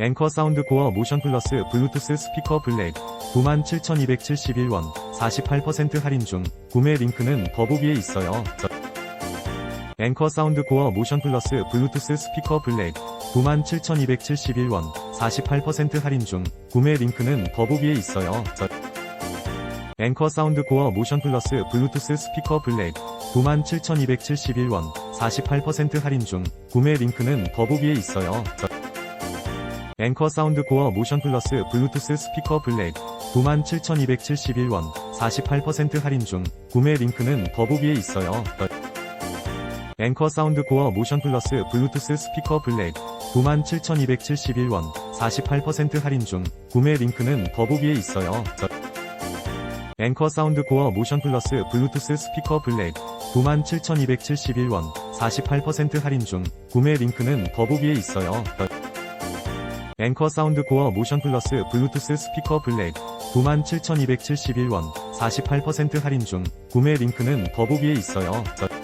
앵커 사운드 코어 모션 플러스 블루투스 스피커 블랙 97,271원 48% 할인 중 구매 링크는 더보기에 있어요. 저- 앵커 사운드 코어 모션 플러스 블루투스 스피커 블랙 97,271원 48% 할인 중 구매 링크는 더보기에 있어요. 저- 앵커 사운드 코어 모션 플러스 블루투스 스피커 블랙 97,271원 48% 할인 중 구매 링크는 더보기에 있어요. 저- 앵커 사운드 코어 모션 플러스 블루투스 스피커 블랙 97,271원 48% 할인 중 구매 링크는 더보기에 있어요. 더- 앵커 사운드 코어 모션 플러스 블루투스 스피커 블랙 97,271원 48% 할인 중 구매 링크는 더보기에 있어요. 더- 앵커 사운드 코어 모션 플러스 블루투스 스피커 블랙 97,271원 48% 할인 중 구매 링크는 더보기에 있어요. 더- 앵커 사운드 코어 모션 플러스 블루투스 스피커 블랙 97,271원 48% 할인 중 구매 링크는 더보기에 있어요. 더-